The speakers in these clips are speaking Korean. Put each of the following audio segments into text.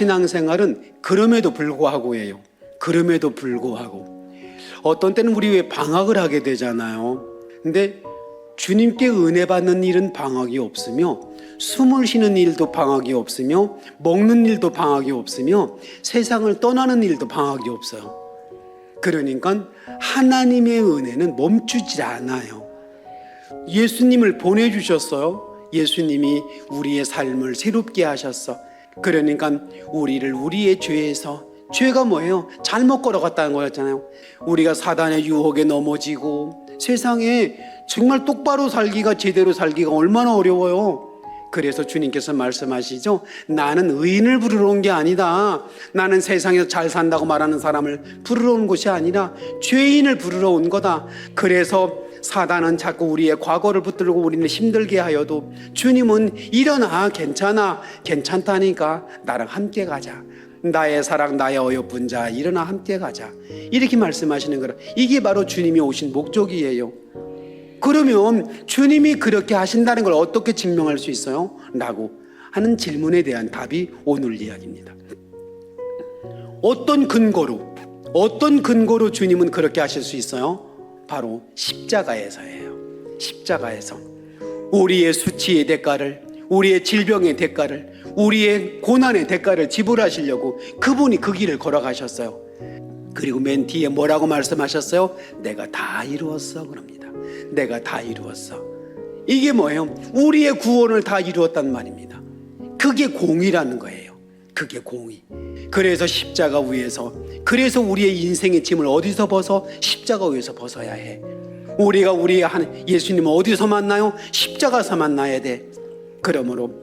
신앙생활은 그럼에도 불구하고예요. 그럼에도 불구하고 어떤 때는 우리 왜 방학을 하게 되잖아요. 근데 주님께 은혜 받는 일은 방학이 없으며 숨을 쉬는 일도 방학이 없으며 먹는 일도 방학이 없으며 세상을 떠나는 일도 방학이 없어요. 그러니까 하나님의 은혜는 멈추지 않아요. 예수님을 보내주셨어요. 예수님이 우리의 삶을 새롭게 하셨어. 그러니까 우리를 우리의 죄에서 죄가 뭐예요? 잘못 걸어갔다는 거였잖아요. 우리가 사단의 유혹에 넘어지고 세상에 정말 똑바로 살기가 제대로 살기가 얼마나 어려워요. 그래서 주님께서 말씀하시죠. 나는 의인을 부르러 온 게 아니다. 나는 세상에서 잘 산다고 말하는 사람을 부르러 온 것이 아니라 죄인을 부르러 온 거다. 그래서 사단은 자꾸 우리의 과거를 붙들고 우리는 힘들게 하여도 주님은 일어나 괜찮아 괜찮다니까 나랑 함께 가자. 나의 사랑 나의 어여쁜 자 일어나 함께 가자. 이렇게 말씀하시는 거라. 이게 바로 주님이 오신 목적이에요. 그러면 주님이 그렇게 하신다는 걸 어떻게 증명할 수 있어요? 라고 하는 질문에 대한 답이 오늘 이야기입니다. 어떤 근거로 어떤 근거로 주님은 그렇게 하실 수 있어요? 바로 십자가에서예요. 십자가에서 우리의 수치의 대가를 우리의 질병의 대가를 우리의 고난의 대가를 지불하시려고 그분이 그 길을 걸어가셨어요. 그리고 맨 뒤에 뭐라고 말씀하셨어요? 내가 다 이루었어 그럽니다. 내가 다 이루었어. 이게 뭐예요? 우리의 구원을 다 이루었단 말입니다. 그게 공의라는 거예요. 그게 공의. 그래서 십자가 위에서 그래서 우리의 인생의 짐을 어디서 벗어 십자가 위에서 벗어야 해. 우리가 우리의 한 예수님 어디서 만나요? 십자가에서 만나야 돼. 그러므로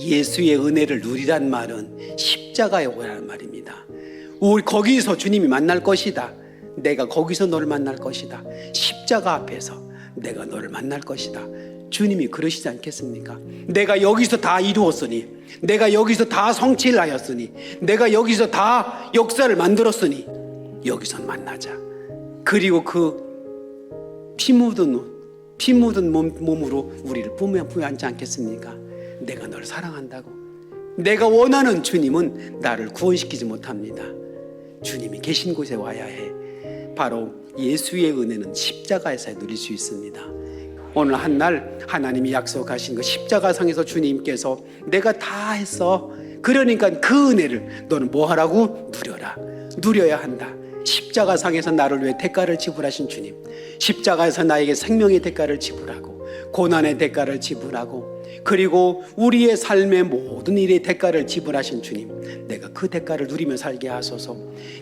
예수의 은혜를 누리란 말은 십자가에 오라는 말입니다. 우리 거기서 주님이 만날 것이다. 내가 거기서 너를 만날 것이다. 십자가 앞에서 내가 너를 만날 것이다. 주님이 그러시지 않겠습니까? 내가 여기서 다 이루었으니, 내가 여기서 다 성취를 하였으니, 내가 여기서 다 역사를 만들었으니, 여기서 만나자. 그리고 그 피 묻은 옷, 피 묻은 몸, 몸으로 우리를 뿜어 부여하지 않겠습니까? 내가 널 사랑한다고. 내가 원하는 주님은 나를 구원시키지 못합니다. 주님이 계신 곳에 와야 해. 바로 예수의 은혜는 십자가에서 누릴 수 있습니다. 오늘 한 날 하나님이 약속하신 그 십자가상에서 주님께서 내가 다 했어. 그러니까 그 은혜를 너는 뭐 하라고 누려라. 누려야 한다. 십자가상에서 나를 위해 대가를 지불하신 주님. 십자가에서 나에게 생명의 대가를 지불하고 고난의 대가를 지불하고 그리고 우리의 삶의 모든 일의 대가를 지불하신 주님. 내가 그 대가를 누리며 살게 하소서.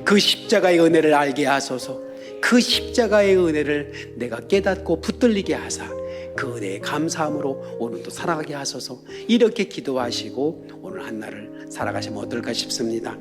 그 십자가의 은혜를 알게 하소서. 그 십자가의 은혜를 내가 깨닫고 붙들리게 하사 그 은혜에 감사함으로 오늘도 살아가게 하소서 이렇게 기도하시고 오늘 한 날을 살아가시면 어떨까 싶습니다.